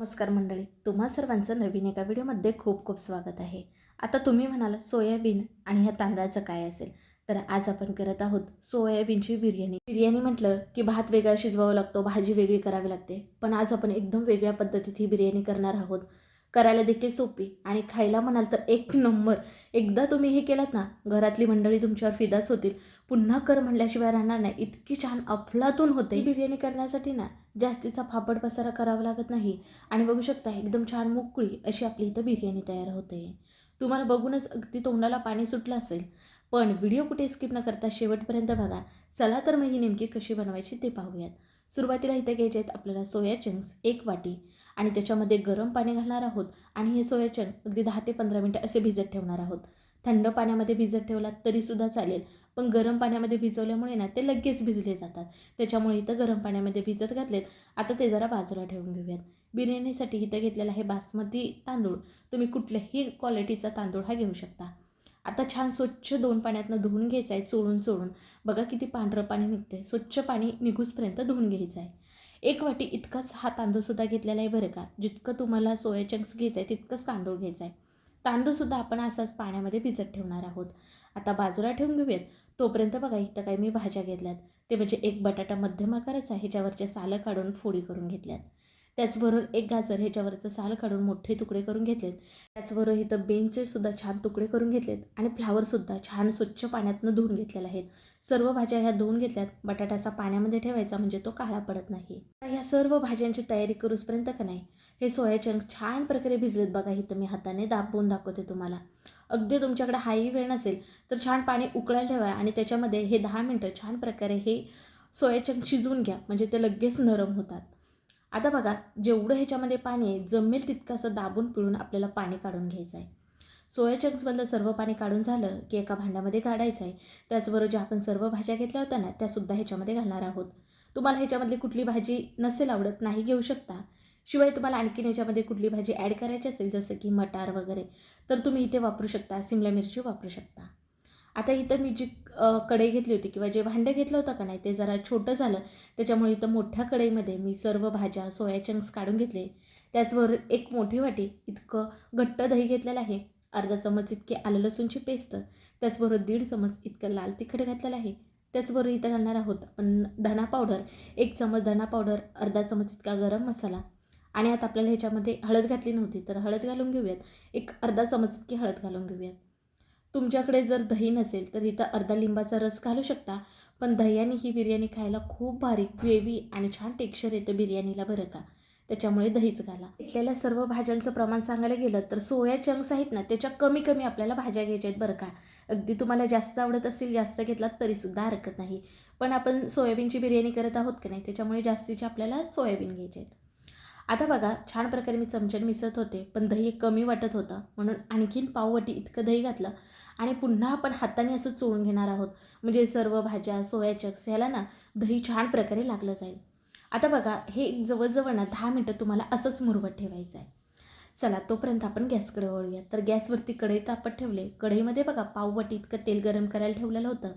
नमस्कार मंडळी तुम्हा सर्वांचं नवीन एका व्हिडिओमध्ये खूप खूप स्वागत आहे. आता तुम्ही म्हणाल सोयाबीन आणि ह्या तांदळाचं काय असेल? तर आज आपण करत आहोत सोयाबीनची बिर्याणी. बिर्याणी म्हटलं की भात वेगळा शिजवावा लागतो भाजी वेगळी करावी लागते. पण आज आपण एकदम वेगळ्या पद्धतीत ही बिर्याणी करणार आहोत. करायला देखील सोपी. आणि खायला म्हणाल तर एक नंबर. एकदा तुम्ही हे केलात ना घरातली मंडळी तुमच्यावर फिदाच होतील. पुन्हा कर म्हणल्याशिवाय राहणार नाही. इतकी छान अफलातून होते. ही बिर्याणी करण्यासाठी ना जास्तीचा फापड पसारा करावा लागत नाही. आणि बघू शकता एकदम छान मोकळी अशी आपली इथं बिर्याणी तयार होते. तुम्हाला बघूनच अगदी तोंडाला पाणी सुटलं असेल. पण व्हिडिओ कुठे स्किप न करता शेवटपर्यंत बघा. चला तर मग ही नेमकी कशी बनवायची ते पाहूयात. सुरुवातीला इथे घ्यायचे आहेत आपल्याला सोया चंक्स एक वाटी. आणि त्याच्यामध्ये गरम पाणी घालणार आहोत आणि हे सोया चंक अगदी दहा ते पंधरा मिनटं असे भिजत ठेवणार आहोत. थंड पाण्यामध्ये भिजत ठेवलात तरीसुद्धा चालेल पण गरम पाण्यामध्ये भिजवल्यामुळे ना ते लगेच भिजले जातात. त्याच्यामुळे इथं गरम पाण्यामध्ये भिजत घातलेत. आता ते जरा बाजूला ठेवून घेऊयात. बिर्याणीसाठी इथं घेतलेला आहे बासमती तांदूळ. तुम्ही कुठल्याही क्वालिटीचा तांदूळ हा घेऊ शकता. आता छान स्वच्छ दोन पाण्यातनं धुवून घ्यायचं आहे चोळून चोळून. बघा किती पांढरं पाणी निघतं आहे स्वच्छ पाणी निघूसपर्यंत धुवून घ्यायचं आहे. एक वाटी इतकाच हा तांदूळसुद्धा घेतलेला आहे बरं का. जितकं तुम्हाला सोया चंक्स घ्यायचं आहे तितकंच तांदूळ घ्यायचा आहे तांदूळसुद्धा आपण असाच पाण्यामध्ये भिजत ठेवणार आहोत. आता बाजूला ठेवून घेऊयात. तोपर्यंत बघा इथं काही मी भाज्या घेतल्यात. ते म्हणजे एक बटाटा मध्यम आकाराचा ह्याच्यावरचे सालं काढून फोडी करून घेतल्यात. त्याचबरोबर एक गाजर ह्याच्यावरचं साल काढून मोठे तुकडे करून घेतलेत. त्याचबरोबर इथं बेनचे सुद्धा छान तुकडे करून घेतलेत आणि फ्लावरसुद्धा छान स्वच्छ पाण्यातनं धुवून घेतलेले आहेत सर्व भाज्या ह्या धुवून घेतल्यात. बटाट्याचा पाण्यामध्ये ठेवायचा म्हणजे तो काळा पडत नाही. ह्या सर्व भाज्यांची तयारी करूसपर्यंत का नाही? हे सोया चंक छान प्रकारे भिजलेत बघा. इथं मी हाताने दाबवून दाखवते तुम्हाला. अगदी तुमच्याकडे हाही वेळ नसेल तर छान पाणी उकळायला ठेवा आणि त्याच्यामध्ये हे दहा मिनटं छान प्रकारे हे सोया चंक शिजवून घ्या. म्हणजे ते लगेच नरम होतात. आता बघा जेवढं ह्याच्यामध्ये पाणी आहे जमेल तितकं असं दाबून पिळून आपल्याला पाणी काढून घ्यायचं आहे. सोया चंक्समधलं सर्व पाणी काढून झालं की एका भांड्यामध्ये काढायचं आहे. त्याचबरोबर ज्या आपण सर्व भाज्या घेतल्या होत्या ना त्यासुद्धा ह्याच्यामध्ये घालणार आहोत. तुम्हाला ह्याच्यामधली कुठली भाजी नसेल आवडत नाही घेऊ शकता. शिवाय तुम्हाला आणखीन ह्याच्यामध्ये कुठली भाजी ॲड करायची असेल जसं की मटार वगैरे तर तुम्ही इथे वापरू शकता सिमला मिरची वापरू शकता. आता इथं मी जी कढई घेतली होती किंवा जे भांडं घेतलं होतं का नाही ते जरा छोटं झालं. त्याच्यामुळे इथं मोठ्या कढईमध्ये मी सर्व भाज्या सोया चंक्स काढून घेतले. त्याचबरोबर एक मोठी वाटी इतकं घट्ट दही घेतलेलं आहे. अर्धा चमच इतके आलं लसूणची पेस्ट. त्याचबरोबर दीड चमच इतकं लाल तिखट घातलेलं आहे. त्याचबरोबर इथं घालणार आहोत आपण धना पावडर. एक चमच धना पावडर अर्धा चमच इतका गरम मसाला. आणि आता आपल्याला ह्याच्यामध्ये हळद घातली नव्हती तर हळद घालून घेऊयात. एक अर्धा चमच इतकी हळद घालून घेऊयात. तुमच्याकडे जर दही नसेल तर इथं अर्धा लिंबाचा रस घालू शकता. पण दह्याने ही बिर्याणी खायला खूप भारी ग्रेव्ही आणि छान टेक्स्चर येतं बिर्याणीला बरं का. त्याच्यामुळे दहीच घाला. इथलेल्या सर्व भाज्यांचं प्रमाण सांगायला गेलं तर सोया चंक्स आहेत ना त्याच्या कमी कमी आपल्याला भाज्या घ्यायच्या आहेत बरं का. अगदी तुम्हाला जास्त आवडत असेल जास्त घेतलात तरीसुद्धा हरकत नाही. पण आपण सोयाबीनची बिर्याणी करत आहोत का नाही त्याच्यामुळे जास्तीचे आपल्याला सोयाबीन घ्यायचे आहेत. आता बघा छान प्रकारे मी चमच्याने मिसळत होते पण दही कमी वाटत होतं म्हणून आणखीन पाववाटी इतकं दही घातलं आणि पुन्हा आपण हाताने असं चोळून घेणार आहोत. म्हणजे सर्व भाज्या सोया चक्स ह्याला ना दही छान प्रकारे लागलं जाईल. आता बघा हे जवळजवळ ना दहा मिनटं तुम्हाला असंच मुरवत ठेवायचं आहे. चला तोपर्यंत आपण गॅसकडे वळूया तर गॅसवरती कढई तापत ठेवले. कढईमध्ये बघा पाववाटी इतकं तेल गरम करायला ठेवलेलं होतं.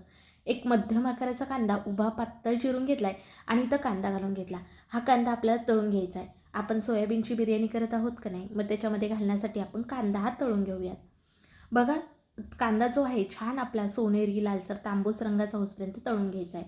एक मध्यम आकाराचा कांदा उभा पातळ चिरून घेतला आहे आणि इथं कांदा घालून घेतला. हा कांदा आपल्याला तळून घ्यायचा आहे. आपण सोयाबीनची बिर्याणी करत आहोत का नाही? मग त्याच्यामध्ये घालण्यासाठी आपण कांदा हा तळून घेऊयात. बघा कांदा जो आहे छान आपला सोनेरी लालसर तांबूस रंगाचा होसपर्यंत तळून घ्यायचा आहे.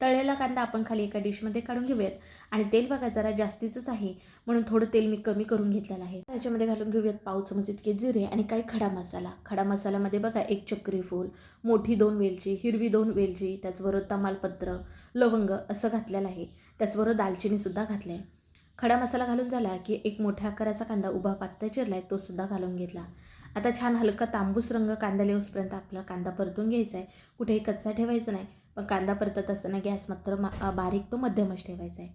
तळलेला कांदा आपण खाली एका डिशमध्ये काढून घेऊयात. आणि तेल बघा जरा जास्तीचंच आहे म्हणून थोडं तेल मी कमी करून घेतलेलं आहे. त्याच्यामध्ये घालून घेऊयात पाव चमच इतके जिरे आणि काही खडा मसाला. खडा मसाल्यामध्ये बघा एक चक्री फूल मोठी दोन वेलची हिरवी दोन वेलची त्याचबरोबर तमालपत्र लवंग असं घातलेलं आहे. त्याचबरोबर दालचिनीसुद्धा घातलं आहे खडा मसाला घालून झाला की एक मोठ्या आकाराचा कांदा उभा पात्ता चिरला आहे तोसुद्धा घालून घेतला. आता छान हलका तांबूस रंग कांदा येऊसपर्यंत आपला कांदा परतून घ्यायचा आहे. कुठेही कच्चा ठेवायचा नाही पण कांदा परतत असताना गॅस मात्र मा बारीक तो मध्यमच ठेवायचा आहे.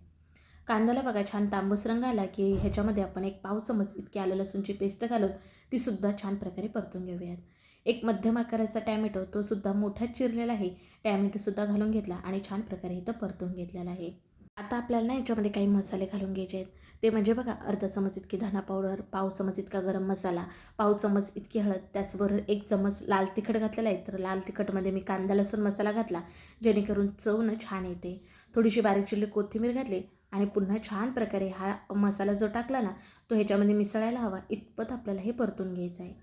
कांद्याला बघा छान तांबूस रंग आला की ह्याच्यामध्ये आपण एक पाव चमच इतकी आलं लसूणची पेस्ट घालून तीसुद्धा छान प्रकारे परतून घेऊयात. एक मध्यम आकाराचा टॅमॅटो तो सुद्धा मोठा चिरलेला आहे. टॅमॅटोसुद्धा घालून घेतला आणि छान प्रकारे इथं परतून घेतलेला आहे. आता आपल्याला ना याच्यामध्ये काही मसाले घालून घ्यायचे आहेत. ते म्हणजे बघा अर्धा चमच इतकी धना पावडर पाव चमच इतका गरम मसाला पाव चमच इतकी हळद त्याचबरोबर एक चमच लाल तिखट घातलेला आहे. तर लाल तिखटमध्ये मी कांदा लसूण मसाला घातला जेणेकरून चव न छान येते. थोडीशी बारीक चिरली कोथिंबीर घातली आणि पुन्हा छान प्रकारे हा मसाला जो टाकला ना तो ह्याच्यामध्ये मिसळायला हवा. इतपत आपल्याला हे परतून घ्यायचं आहे.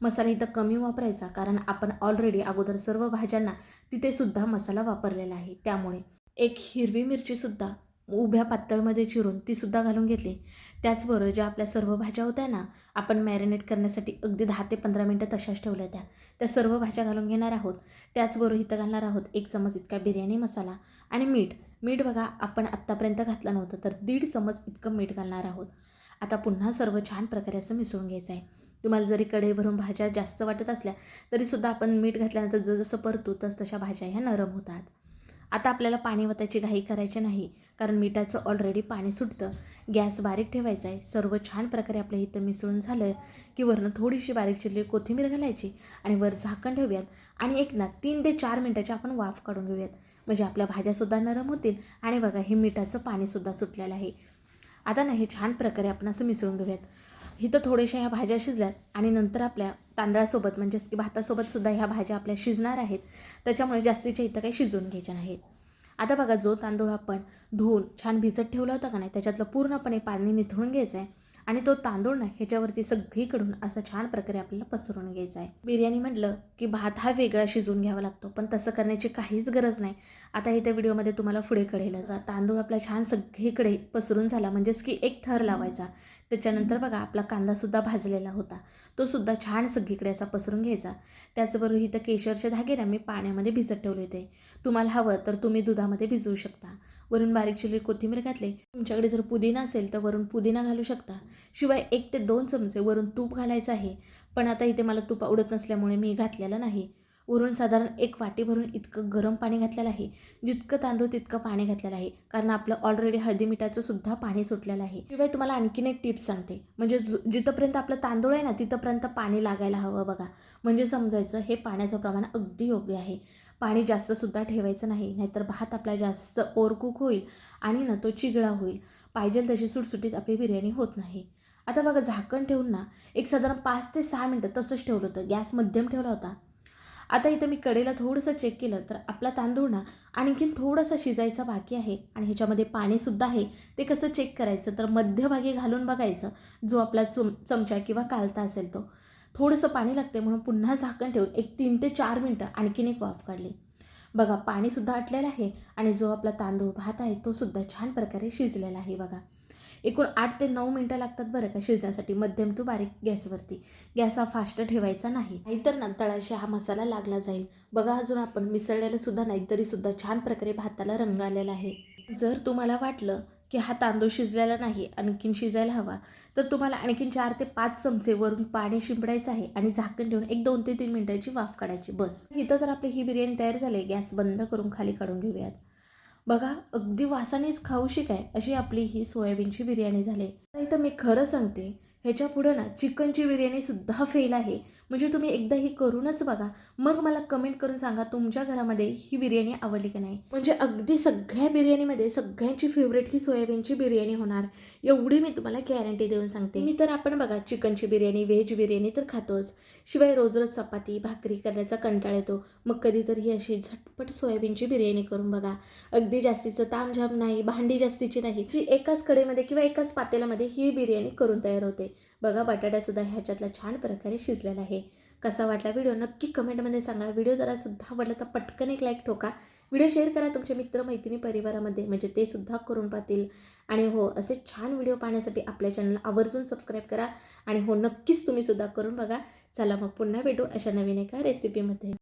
मसाला इथं कमी वापरायचा कारण आपण ऑलरेडी अगोदर सर्व भाज्यांना तिथेसुद्धा मसाला वापरलेला आहे. त्यामुळे एक हिरवी मिरचीसुद्धा उभ्या पातळमध्ये चिरून तीसुद्धा घालून घेतली. त्याचबरोबर ज्या आपल्या सर्व भाज्या होत्या ना आपण मॅरिनेट करण्यासाठी अगदी दहा ते पंधरा मिनटं तशाच ठेवल्या त्या त्या सर्व भाज्या घालून घेणार आहोत. त्याचबरोबर इथं घालणार आहोत एक चमच इतका बिर्याणी मसाला आणि मीठ. मीठ बघा आपण आत्तापर्यंत घातलं नव्हतं तर दीड चमच इतकं मीठ घालणार आहोत. आता पुन्हा सर्व छान प्रकारे असं मिसळून घ्यायचं आहे तुम्हाला जरी कढई भरून भाज्या जास्त वाटत असल्या तरीसुद्धा आपण मीठ घातल्यानंतर जसं परतू तस तशा भाज्या ह्या नरम होतात. आता आपल्याला पाणी वतायची घाई करायची नाही कारण मिठाचं ऑलरेडी पाणी सुटतं. गॅस बारीक ठेवायचा आहे. सर्व छान प्रकारे आपल्या इथं मिसळून झालं की वरनं थोडीशी बारीक चिरली कोथिंबीर घालायची आणि वर झाकण ठेवूयात. आणि एक ना तीन ते चार मिनटाची आपण वाफ काढून घेऊयात. म्हणजे आपल्या भाज्यासुद्धा नरम होतील आणि बघा हे मिठाचं पाणीसुद्धा सुटलेलं आहे. आता ना हे छान प्रकारे आपण असं मिसळून घेऊयात. इथं थोड्याशा ह्या भाज्या शिजल्यात आणि नंतर आपल्या तांदळासोबत म्हणजेच की भातासोबत सुद्धा ह्या भाज्या आपल्या शिजणार आहेत. त्याच्यामुळे जास्तीच्या इथं काही शिजवून घ्यायच्या नाहीत. आता बघा जो तांदूळ आपण धुवून छान भिजत ठेवला होता का नाही त्याच्यातलं पूर्णपणे पाणी निथळून घ्यायचं आहे आणि तो तांदूळ ना ह्याच्यावरती सगळीकडून असा छान प्रकारे आपल्याला पसरून घ्यायचा आहे बिर्याणी म्हटलं की भात हा वेगळा शिजवून घ्यावा लागतो पण तसं करण्याची काहीच गरज नाही. आता इथे व्हिडिओमध्ये तुम्हाला पुढे कळेलच. तांदूळ आपला छान सगळीकडे पसरून झाला म्हणजेच की एक थर लावायचा. त्याच्यानंतर बघा आपला कांदासुद्धा भाजलेला होता. तो सुद्धा छान सगळीकडे असा पसरून घ्यायचा. त्याचबरोबर इथं केशरचे धागे मी पाण्यामध्ये भिजत ठेवले होते. तुम्हाला हवं तर तुम्ही दुधामध्ये भिजवू शकता. वरून बारीक चिरली कोथिंबीर घातली. तुमच्याकडे जर पुदिना असेल तर वरून पुदिना घालू शकता. शिवाय एक ते दोन चमचे वरून तूप घालायचं आहे. पण आता इथे मला तूप आवडत नसल्यामुळे मी घातलेलं नाही. वरून साधारण एक वाटी भरून इतकं गरम पाणी घातलेलं आहे. जितकं तांदूळ तितकं पाणी घातलेलं आहे. कारण आपलं ऑलरेडी हळदी मिठाचं सुद्धा पाणी सुटलेलं आहे. शिवाय तुम्हाला आणखीन एक टिप्स सांगते. म्हणजे ज जिथंपर्यंत आपलं तांदूळ आहे ना तिथंपर्यंत पाणी लागायला हवं बघा. म्हणजे समजायचं हे पाण्याचं प्रमाण अगदी योग्य आहे. पाणी जास्तसुद्धा ठेवायचं नाही. नाहीतर भात आपला जास्त ओरकूक होईल आणि ना तो चिगळा होईल. पाहिजे तशी सुटसुटीत आपली बिर्याणी होत नाही. आता बघा झाकण ठेवून ना एक साधारण पाच ते सहा मिनटं तसंच ठेवलं होतं. गॅस मध्यम ठेवला होता. आता इथं मी कडेला थोडंसं चेक केलं तर आपला तांदूळ ना आणखीन थोडंसं शिजायचा बाकी आहे आणि ह्याच्यामध्ये पाणीसुद्धा आहे. ते कसं चेक करायचं? तर मध्यभागी घालून बघायचं जो आपला चुम चमचा किंवा कालता असेल तो. थोडंसं पाणी लागते म्हणून पुन्हा झाकण ठेवून एक तीन ते चार मिनटं आणखीन एक वाफ काढली. बघा पाणीसुद्धा आटलेलं आहे आणि जो आपला तांदूळ भात आहे तो सुद्धा छान प्रकारे शिजलेला आहे बघा. एकूण आठ ते नऊ मिनटं लागतात बरं का शिजण्यासाठी. मध्यम टू बारीक गॅसवरती. गॅस हा फास्ट ठेवायचा नाही. नाहीतर ना तळाशी हा मसाला लागला जाईल. बघा अजून आपण मिसळलेलं सुद्धा नाही तरी सुद्धा छान प्रकारे भाताला रंग आलेला आहे. जर तुम्हाला वाटलं की हा तांदूळ शिजलेला नाही आणखीन शिजायला हवा तर तुम्हाला आणखीन चार ते पाच चमचे वरून पाणी शिंपडायचं आहे आणि झाकण ठेवून एक दोन ते तीन मिनिटाची वाफ काढायची. बस. इथं तर आपली ही बिर्याणी तयार झाली गॅस बंद करून खाली काढून घेऊयात. बघा अगदी वासानेच खाऊशी काय अशी आपली ही सोयाबीनची बिर्याणी झाली. इथं मी खरं सांगते ह्याच्या पुढं ना चिकनची बिर्याणीसुद्धा फेल आहे. म्हणजे तुम्ही एकदा ही करूनच बघा. मग मला कमेंट करून सांगा तुमच्या घरामध्ये ही बिर्याणी आवडली की नाही. म्हणजे अगदी सगळ्या बिर्याणीमध्ये सगळ्यांची फेवरेट ही सोयाबीनची बिर्याणी होणार. एवढी मी तुम्हाला गॅरंटी देऊन सांगते. मी तर आपण बघा चिकनची बिर्याणी व्हेज बिर्याणी तर खातोच. शिवाय रोज रोज चपाती भाकरी करण्याचा कंटाळ येतो. मग कधीतरी ही अशी झटपट सोयाबीनची बिर्याणी करून बघा. अगदी जास्तीचं तामझाम नाही भांडी जास्तीची नाही. जी एकाच कडेमध्ये किंवा एकाच पातेल्यामध्ये ही बिर्याणी करून तयार होते. बघा बटाट्यासुद्धा ह्याच्यातला छान प्रकारे शिजलेला आहे. कसा वाटला व्हिडिओ नक्की कमेंटमध्ये सांगा. व्हिडिओ जरा सुद्धा आवडला तर पटकन एक लाईक ठोका. व्हिडिओ शेअर करा तुमच्या मित्र मैत्रिणी परिवारामध्ये म्हणजे ते सुद्धा करून पाहतील. आणि हो असे छान व्हिडिओ पाहण्यासाठी आपल्या चॅनल आवर्जून सबस्क्राईब करा. आणि हो नक्कीच तुम्ही सुद्धा करून बघा. चला मग पुन्हा भेटू अशा नवीन एका रेसिपीमध्ये